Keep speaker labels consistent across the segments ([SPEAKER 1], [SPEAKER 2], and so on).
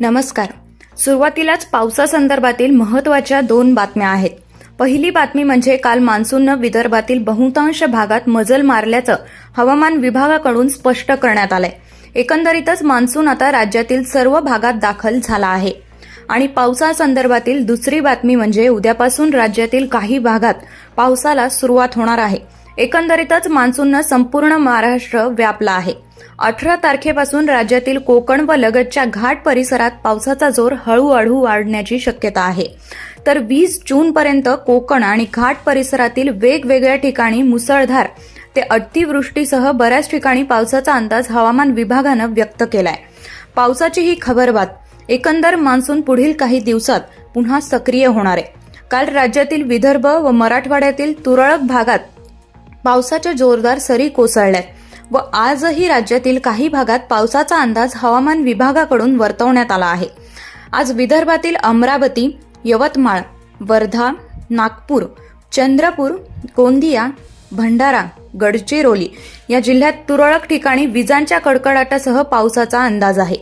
[SPEAKER 1] नमस्कार. सुरुवातीलाच पावसासंदर्भातील महत्त्वाच्या दोन बातम्या आहेत. पहिली बातमी म्हणजे काल मान्सूननं विदर्भातील बहुतांश भागात मजल मारल्याचं हवामान विभागाकडून स्पष्ट करण्यात आलंय. एकंदरीतच मान्सून आता राज्यातील सर्व भागात दाखल झाला आहे. आणि पावसासंदर्भातील दुसरी बातमी म्हणजे उद्यापासून राज्यातील काही भागात पावसाला सुरुवात होणार आहे. एकंदरीतच मान्सूननं संपूर्ण महाराष्ट्र व्यापला आहे. अठरा तारखेपासून राज्यातील कोकण व लगतच्या घाट परिसरात पावसाचा जोर हळूहळू वाढण्याची शक्यता आहे. तर वीस जूनपर्यंत कोकण आणि घाट परिसरातील वेगवेगळ्या ठिकाणी मुसळधार ते अतिवृष्टीसह बऱ्याच ठिकाणी पावसाचा अंदाज हवामान विभागानं व्यक्त केलाय. पावसाची ही खबरबात. एकंदर मान्सून पुढील काही दिवसात पुन्हा सक्रिय होणार आहे. काल राज्यातील विदर्भ व मराठवाड्यातील तुरळक भागात पावसाच्या जोरदार सरी कोसळल्यात. व आजही राज्यातील काही भागात पावसाचा अंदाज हवामान विभागाकडून वर्तवण्यात आला आहे. आज विदर्भातील अमरावती यवतमाळ वर्धा नागपूर चंद्रपूर गोंदिया भंडारा गडचिरोली या जिल्ह्यात तुरळक ठिकाणी विजांच्या कडकडाटासह पावसाचा अंदाज आहे.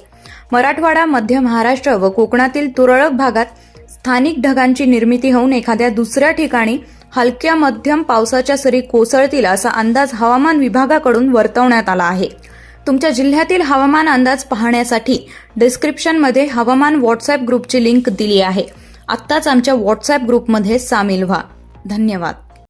[SPEAKER 1] मराठवाडा मध्य महाराष्ट्र व कोकणातील तुरळक भागात स्थानिक ढगांची निर्मिती होऊन एखाद्या दुसऱ्या ठिकाणी हलक्या मध्यम पावसाच्या सरी कोसळतील असा अंदाज हवामान विभागाकडून वर्तवण्यात आला आहे. तुमच्या जिल्ह्यातील हवामान अंदाज पाहण्यासाठी डिस्क्रिप्शनमध्ये हवामान व्हॉट्सअप ग्रुपची लिंक दिली आहे. आत्ताच आमच्या व्हॉट्सअप ग्रुपमध्ये सामील व्हा. धन्यवाद.